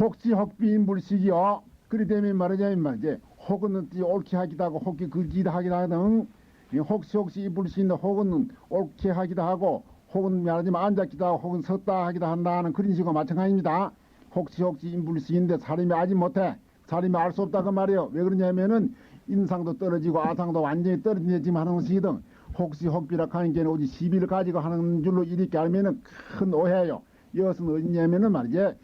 혹시 혹비인 불식이요. 그리 되면 말하자면 말이지. 혹은 띠 옳게 하기도 하고 혹이 글기도 하기도 이 혹시 혹시 이 불식인데 혹은 옳게 하기도 하고 혹은 말하자면 앉았기도 하고 혹은 섰다 하기도 한다는 그런 식과 마찬가지입니다. 혹시 혹시 인불식인데 사람이 아직 못해. 사람이 알 수 없다 그 말이에요. 왜 그러냐면은 인상도 떨어지고 아상도 완전히 떨어지는 지금 하는 것이거든. 혹시 혹비라 하는 게 오직 시비를 가지고 하는 줄로 이렇게 알면은 큰 오해예요. 이것은 어디냐면은 말이지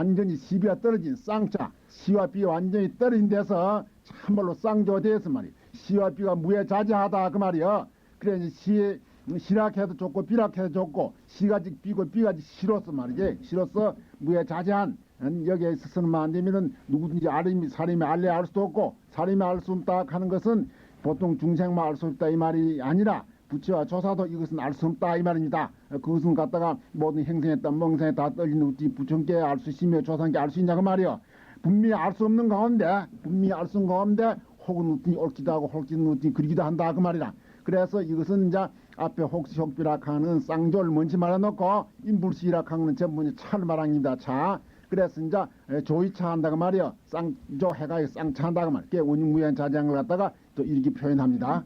완전히 시비가 떨어진 쌍자 시와 비가 완전히 떨어진 데서 참말로 쌍조되어서 말이야. 시와 비가 무해자재하다 그 말이야. 그래 시 시락해도 좋고 비락해도 좋고 시가지 비고 비가지 싫어서 말이지 싫어서 무해자재한 음, 여기에 있어서는 안 되면은 누구든지 아림이 사람이 알래 알 수도 없고 사람이 알 수 없다 하는 것은 보통 중생만 알 수 없다 이 말이 아니라 부처와 조사도 이것은 알 수 없다 이 말입니다. 그것은 갖다가 모든 행생했다 멍생에 다 떨린 우지 부처께 알 수 있으며 조사께 알 수 있냐 그 말이요. 분명히 알 수 없는 가운데 분명히 알 수 없는 가운데 혹은 우진이 옳기도 하고 혹은 우진이 그리기도 한다 그 말이다. 그래서 이것은 이제 앞에 혹시 혹비라 하는 쌍조를 먼저 말해놓고 인불시라 하는 이제 차를 말합니다. 차. 그래서 이제 조이차 한다고 말이요. 쌍조 해가 쌍차 한다고 말. 그게 운용무현 자장을 갖다가 또 이렇게 표현합니다.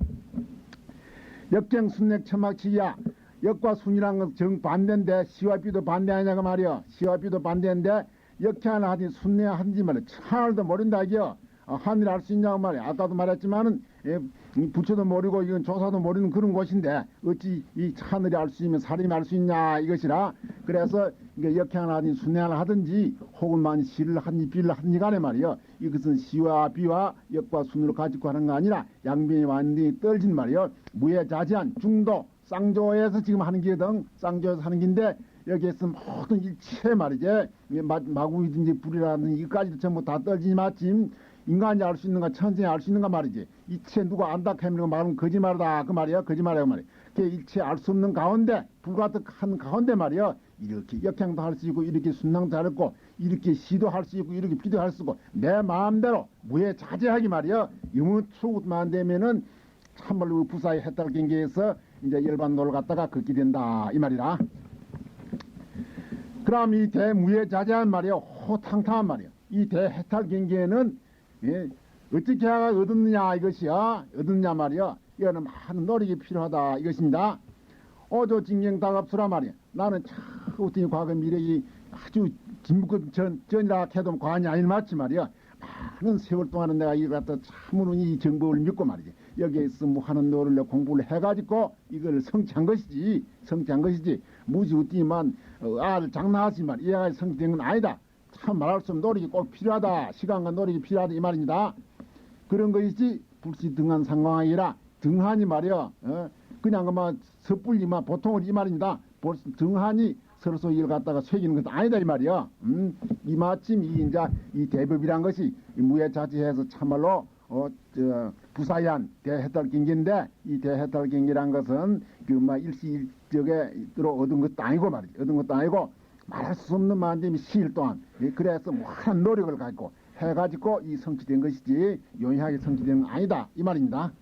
역경 순맥 천막치기야. 역과 순이란 건 정반대인데 시와 비도 반대 아니냐고 말이요. 시와 비도 반대인데 하나 하지 순내 하든지 말이야. 하늘도 모른다 이겨. 어, 하늘 알수 있냐고 말이야. 아까도 말했지만은 예, 이 부처도 모르고 이건 조사도 모르는 그런 곳인데 어찌 이 하늘이 알 수 있으면 사람이 알 수 있냐 이것이라 그래서 이게 역해 하나 하든지 순내 하나 하든지 혹은 만 시를 하든지 비를 하든지 간에 말이요. 이것은 시와 비와 역과 순으로 가지고 하는 거 아니라 양변이 완전히 떨진 말이요. 무해자지한 중도 쌍조에서 지금 하는 게든 쌍조에서 하는 긴데 여기에서 모든 일체 말이지 마- 마구이든지 불이라든지 이까지도 전부 다 떨지니 마침 인간이 알 수 있는가 천생이 알 수 있는가 말이지. 이체 누가 안다 하면 말은 거짓말이다. 그 말이야 거짓말이야 그 말이야. 그 일체 알 수 없는 가운데 불가득한 가운데 말이야. 이렇게 역행도 할 수 있고 이렇게 순항도 할 있고 이렇게 시도 할 수 있고 이렇게 비도 할 수 있고 내 마음대로 무해자재하기 말이야. 유무추만 되면은 참말로 부사의 해탈 경계에서 이제 열반도를 갖다가 걷게 된다. 이 말이라. 그럼 이 대무예자재한 말이요 호탕탕한 말이요. 이 대해탈 경계에는 예, 어떻게 하가 얻었느냐 이것이야 얻었냐 말이요. 이거는 많은 노력이 필요하다 이것입니다. 어조 진경 다갑수라 말이야. 나는 참 어떤 과거 미래이 아주 진묵급 전, 전이라 해도 과언이 아닌 맞지 말이야. 많은 세월 동안은 내가 이걸 갖다 참으로 이 정법을 믿고 말이지. 여기에서 뭐 하는 노를 공부를 해가지고 이걸 성취한 것이지. 성취한 것이지. 무지 웃지만 어, 아들 장난하지만 이해가 성취된 건 아니다. 참 말할 수 없는 노력이 꼭 필요하다. 시간과 노력이 필요하다 이 말입니다. 그런 것이지 불시 등한 상황이라 등한이 말이야. 어? 그냥 그만 섣불리만 보통은 이 말입니다. 등한이 서로서 일 갖다가 새기는 것도 아니다 이 말이야. 음, 이 마침 이 이제 이 대법이란 것이 이 무예자치해서 참말로 어, 저, 부사한 대해탈 경기인데 이 대해탈 경기란 것은 그막 일시일적에 들어 얻은 것도 아니고 말이지. 얻은 것도 아니고 말할 수 없는 만듦이 시일 동안 예, 그래서 무한 노력을 갖고 해가지고 이 성취된 것이지 용이하게 성취된 건 아니다. 이 말입니다.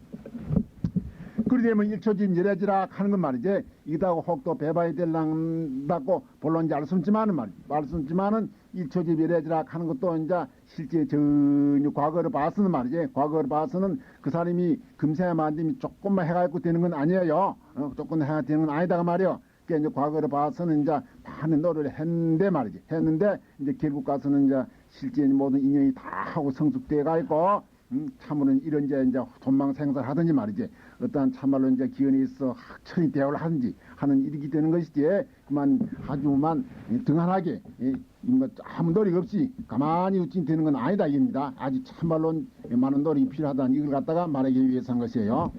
되면 일초집 열애지라 하는 건 말이지 이다고 혹도 배봐야 될랑다고 본론 이제 알수 없지만은 말이지 알수 없지만은 일초집 열애지라 하는 것도 이제 실제 전혀 과거를 봐서는 말이지 과거를 봐서는 그 사람이 금세 만듦이 조금만 해가지고 되는 건 아니에요. 어, 조금 해야 되는 건 아니다 그 말이요 그 이제 과거를 봐서는 이제 많은 노력을 했는데 말이지. 했는데 이제 결국 가서는 이제 실제 모든 인연이 다 하고 성숙돼 가 있고 음, 참으로는 이런 이제 이제 돈망 생사를 하든지 말이지. 어떠한 참말로 이제 기운이 있어 학천이 대화를 하든지 하는 일이기 되는 것이지. 그만 아주만 등한하게 이, 뭐 아무 노력 없이 가만히 웃지 되는 건 아니다 이겁니다. 아주 참말로 많은 노력이 필요하다는 이걸 갖다가 말하기 위해서 한 것이에요.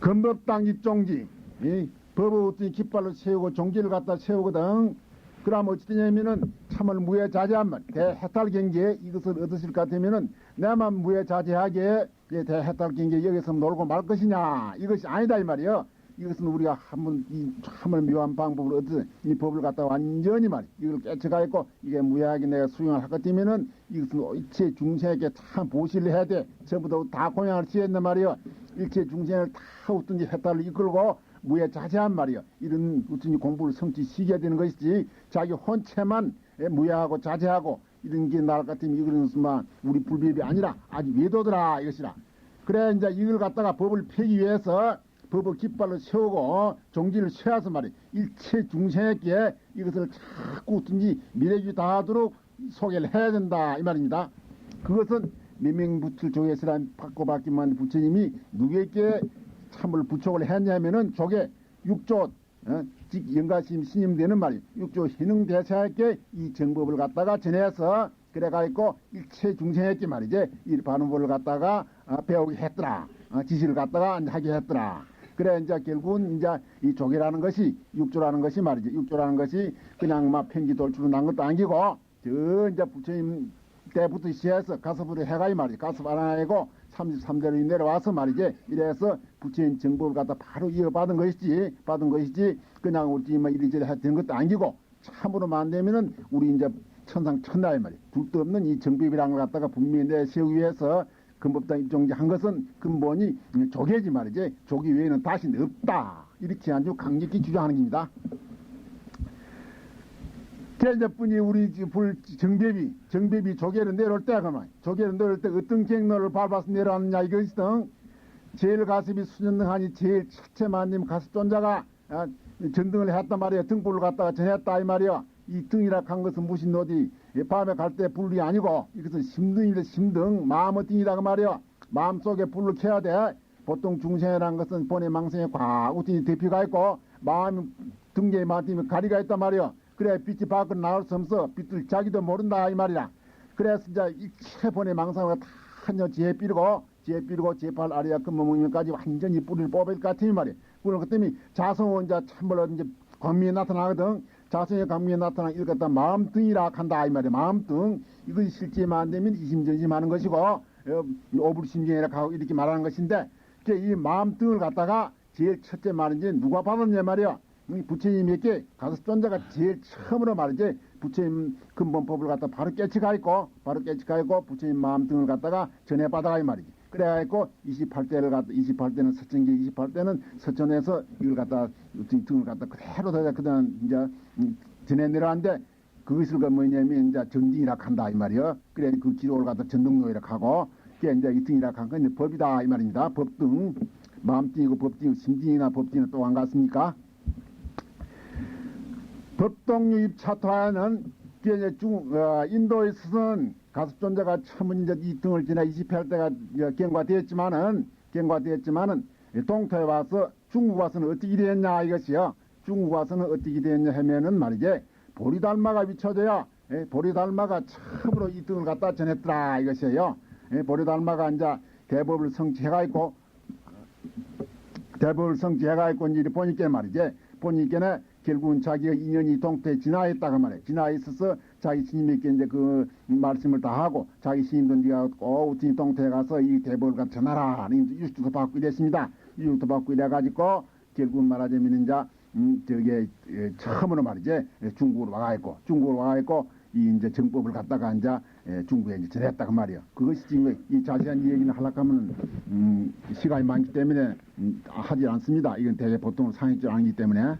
건법당 입종지 이 법을 어떤 깃발로 세우고 종지를 갖다 세우거든 그럼 어찌 되냐면은 참을 무해자제한 말, 대해탈 경계에 이것을 얻으실 것 같으면은 내만 무해자제하게 이 대해탈 경계 여기서 놀고 말 것이냐 이것이 아니다 이 말이요. 이것은 우리가 한번 이 참을 묘한 방법을 얻은 이 법을 갖다 완전히 말 이걸 깨쳐가 있고 이게 무해하게 내가 수용을 할것 같으면은 이것은 일체 중생에게 참 보시를 해야 돼. 전부 다 공양을 지었단 말이요. 일체 중생을 다 어떤지 해탈을 이끌고 무에 자세한 말이요. 이런 어떤 공부를 성취 시켜야 되는 것이지 자기 혼체만 무야하고 자제하고 이런 게것 같으면 이거는 우리 불법이 아니라 아주 외도더라 이것이라. 그래 이제 이걸 갖다가 법을 펴기 위해서 법을 깃발로 세우고 종지를 세워서 말이 일체 중생에게 이것을 자꾸 어떤지 미래주 다하도록 소개를 해야 된다 이 말입니다. 그것은 미명부틀 조계스란 바꿔받기만 부처님이 누구에게 참을 부촉을 했냐면은 저게 육조 어, 즉 영가심 신임되는 말이 육조 희능 대사에게 이 정법을 갖다가 전해서 그래가지고 일체 중생에게 말이지 이 반응법을 갖다가 어, 배우게 했더라. 어, 지시를 갖다가 하게 했더라. 그래 이제 결국은 이제 이 조계라는 것이 육조라는 것이 말이지 육조라는 것이 그냥 막 편기 돌출로 난 것도 아니고 저 이제 부처님 때부터 시해서 가섭으로 해가 이 말이지 가섭 하나이고 33대로 내려와서 말이지 이래서 부처님 정법을 갖다 바로 이어받은 것이지 받은 것이지 그냥 우리 뭐 이리저리 했던 것도 아니고 참으로 만되면은 우리 이제 천상 천하의 말이 둘도 없는 이걸 갖다가 분명히 내세우기 위해서 근법당 입종한 것은 근본이 조계지 말이지. 조기 외에는 다시 없다. 이렇게 아주 강력히 주장하는 겁니다. 대제뿐이 우리 지- 불 정배비 정배비 조개를 내려올 때 그만. 조개를 내려올 때 어떤 경로를 밟아서 내려왔느냐 이것이든 제일 가슴이 수년등하니 제일 첫째 만님 가슴 존자가 아, 전등을 했단 말이야. 등불을 갖다가 전했다 이 말이야. 이 등이라 한 것은 무슨 어디? 밤에 갈 때 불이 아니고 이것은 심등이다 심등. 마음의 등이다 그 말이야. 마음속에 불을 켜야 돼. 보통 중생이라는 것은 본의 망상에 과우등이 대피가 있고 마음 등계에 맞으면 가리가 있단 말이야 그래 빛이 밖으로 나올 수 없어. 빛을 자기도 모른다 이 말이야. 그래서 이제 이체 본의 망상을 다녀 지혜 삐르고 지혜 삐르고 제팔 아리아 금모문까지 완전히 뿌리를 뽑을 것 같은 말이야. 그런 것 때문에 자성은 이제 참말로 이제 권미에 나타나거든. 자성의 강미에 나타나 갖다. 마음등이라 한다 이 말이야. 마음등. 이것이 실제만 안 되면 이심전심하는 것이고 어, 오불심경이라 하고 이렇게 말하는 것인데 이이 마음등을 갖다가 제일 첫째 말인지 누가 받았냐 말이야. 이 부처님에게 가서 존자가 제일 처음으로 말이지 부처님 근본법을 갖다 바로 깨치가 있고 바로 깨치가 있고 부처님 마음 등을 갖다가 전해 받아가 이 말이지. 그래가지고 28대를 갖다 28대는 서천기 28대는 서천에서 이걸 갖다 등- 등을 갖다 그대로 다 그다음 이제 음, 전해 내려왔는데 그것을 그 뭐냐면 이제 전등이라 한다 이 말이요 그래 그 기록을 갖다 전등로이라 하고 그게 이제 이 등이라 한건 법이다 이 말입니다. 법등. 마음등이고 법등이고 심등이나 법등이나 또안 같습니까? 법동 유입 차토하에는 이제 중 어, 인도에 있어서는 가습존자가 처음 이제 이 등을 지나 28대가 경과되었지만은 경과되었지만은 동토에 와서 중국 와서는 어떻게 되었냐 이것이요. 중국 와서는 어떻게 되었냐 하면은 말이지 보리달마가 비춰져야 예, 보리달마가 처음으로 이 등을 갖다 전했더라 이것이에요. 예, 보리달마가 이제 대법을 성취해가 있고 대법을 성취해가 있고 이제 보니까 말이지 보니까는 결국은 자기가 인연이 동태에 진화했다고 말해. 진화에 있어서 자기 스님에게 이제 그 말씀을 다 하고 자기 스님도 네가 꼭 우리 동태에 가서 이 갖다 전하라. 유수도 받고 이랬습니다. 유수도 받고 이래가지고 결국 말하자면 이제 음, 저게 에, 처음으로 말이지 에, 중국으로 와가 있고 중국으로 와가 있고 이 이제 정법을 갖다가 이제 에, 중국에 이제 전했다 그 말이요. 그것이 지금 이 자세한 얘기는 하려고 하면 음, 시간이 많기 때문에 음, 하지 않습니다. 이건 대개 보통 상했지 않기 때문에.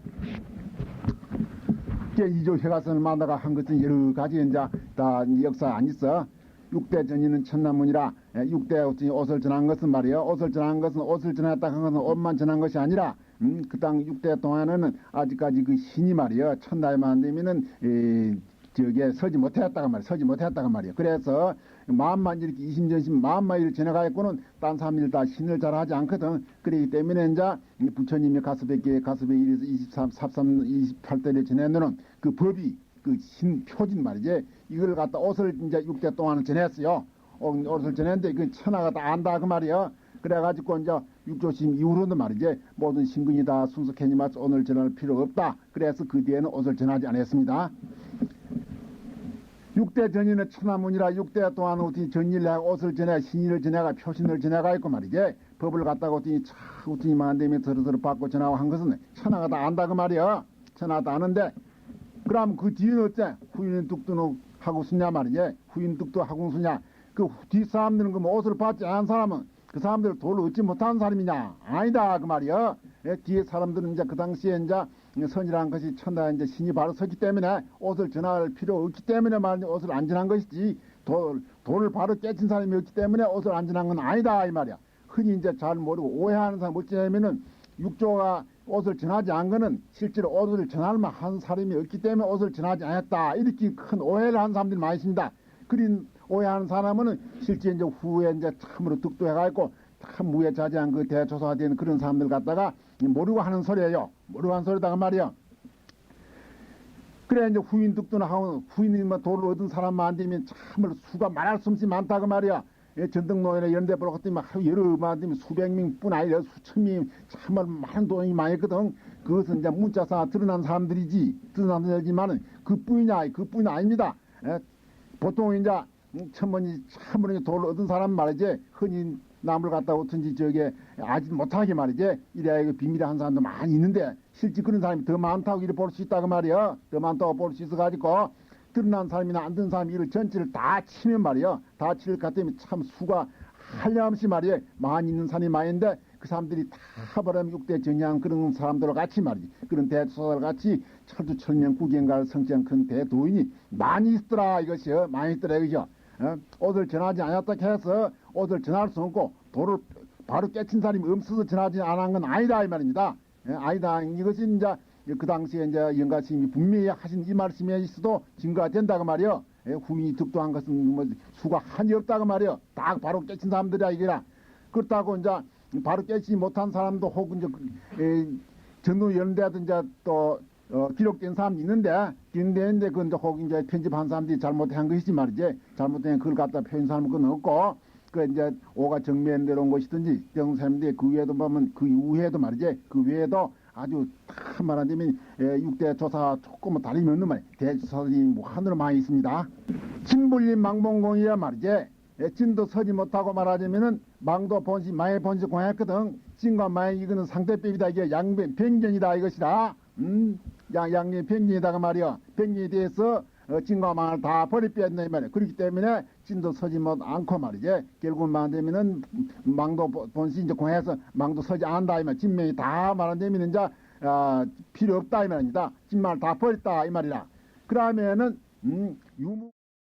이제 이조 회가선을 만나가 한 것은 여러 가지 이제 다 역사 안 있어. 육대 전이는 천남문이라 예, 육대 옷을 전한 것은 말이요. 옷을 전한 것은 옷을 전했다 한 것은 옷만 전한 것이 아니라 음, 그땅 육대 동안에는 아직까지 그 신이 말이요. 천나에만 되면은 에, 저게 서지 못했다가 말이야. 서지 못했다가 말이야. 그래서 마음만 이렇게 이심전심 마음만 이렇게 지나가있고는 딴 사람들 다 신을 잘 하지 않거든. 그렇기 때문에 이제 이 부처님이 가스백계 가스백 23, 43, 28대를 지내는 그 법이 그 신 표진 말이지. 이걸 갖다 옷을 이제 6대 동안은 전했어요. 어, 옷을 전했는데 그 천하가 다 안다 그 말이야. 그래가지고 이제 육조심 이후로는 말이지 모든 신근이 다 순수케니 마치 오늘 전할 필요 없다. 그래서 그 뒤에는 옷을 전하지 않았습니다. 육대 전이는 천하문이라 육대 동안 어떻게 전일을 하고 옷을 전해 신의를 전해가 표신을 전해가 있고 말이지. 법을 갖다가 어떻게 차 어떻게 만되면 서로서로 받고 전하고 한 것은 천하가 다 안다 그 말이야. 천하가 다 아는데. 그럼 그 뒤는 어째 후인 뚝도 하고 쓰냐 말이지. 후인 뚝도 하고 쓰냐. 그 뒤 사람들은 그 옷을 받지 않은 사람은 그 사람들 돌을 얻지 못한 사람이냐. 아니다 그 말이야. 예, 뒤에 사람들은 이제 그 당시에 이제 선이라는 것이 천하 이제 신이 바로 섰기 때문에 옷을 전할 필요 없기 때문에 말 옷을 안 전한 것이지 돌, 돌을 바로 깨친 사람이 없기 때문에 옷을 안 전한 건 아니다 이 말이야. 흔히 이제 잘 모르고 오해하는 사람 어찌냐면은 육조가 옷을 전하지 않은 거는 실제로 옷을 전할 만한 사람이 없기 때문에 옷을 전하지 않았다 이렇게 큰 오해를 하는 사람들이 많이 있습니다. 그린 오해하는 사람은 실제 이제 후에 이제 참으로 득도해가지고 참 무해자제한 그 대조사된 그런 사람들 갖다가 모르고 하는 소리예요. 모르고 하는 소리다가 말이야. 그래 이제 후인 득도나 하고 후인이 뭐 돈을 얻은 사람만 되면 참으로 수가 말할 수 없이 많다고 말이야. 예, 전등노인에 이런 데 보러 갔더니 막 여러 만되면 수백 명뿐 아니라 수천 명 참으로 많은 돈이 많이 있거든. 그것은 이제 문자사 드러난 사람들이지 드러난 사람이지만은 그뿐이냐 그뿐이 아닙니다. 예, 보통 이제 천번이 참으로 돈을 얻은 사람 말이지 흔히 남을 갖다 어떤지 저게 아직 못하게 말이지. 이래야 그 비밀의 한 사람도 많이 있는데 실제 그런 사람이 더 많다고 이래 볼 수 있다고 말이야 더 많다고 볼 수 있어 가지고 드러난 사람이나 안 든 사람이 이를 전체를 다 치면 말이야 다 치를 갖다면 참 수가 한량없이 말이야 많이 있는 사람이 많은데 그 사람들이 다 버리면 육대 정양 그런 사람들과 같이 말이지. 그런 대소설 같이 철두철명 구경갈 성장 큰 대도인이 많이 있더라 이것이요 많이 있더라 어? 옷을 전하지 않았다 해서 옷을 전할 수 없고 돌을 바로 깨친 사람이 없어서 전하지 않은 건 아니다 이 말입니다. 예, 아니다 이것이 이제 그 당시에 이제 영가 스님이 분명히 하신 이 말씀에 있어도 증거가 된다고 말이요. 예, 후인이 득도한 것은 뭐 수가 한이 없다고 말이요. 딱 바로 깨친 사람들이야 이게라. 그렇다고 이제 바로 깨치지 못한 사람도 혹은 이제 그, 에, 전도 연대도 이제 또 어, 기록된 사람이 있는데, 기록되는데, 그, 이제, 혹, 이제, 편집한 사람들이 잘못한 것이지 말이지. 잘못된 그걸 갖다 표현하는 건 없고, 그, 이제, 오가 정면 내려온 것이든지, 정사람들이 그 위에도 보면, 그 이후에도 말이지. 그 외에도 아주 다 말하자면, 에, 육대 조사 조금은 다름이 없는 말, 대조사들이 무한으로 많이 있습니다. 진불림 망봉공이야 말이지. 에, 진도 서지 못하고 말하자면은, 망도 본시, 마의 본시 공했거든. 진과 마의 이거는 상대법이다. 이게 양변, 변경이다. 이것이다. 음, 양, 양리 변경이다가 말이야. 변경에 대해서 어, 진과 망을 다 버리빼었네 말이야. 그렇기 때문에 진도 서지 못 않고 말이지. 결국 말하자면은 망도 본- 본시 이제 공해서 망도 서지 않는다 이 말. 진명이 다 말하자면 이제 아, 필요 없다 이 말입니다. 진말 다 버렸다 이 말이라. 그러면은 음, 유무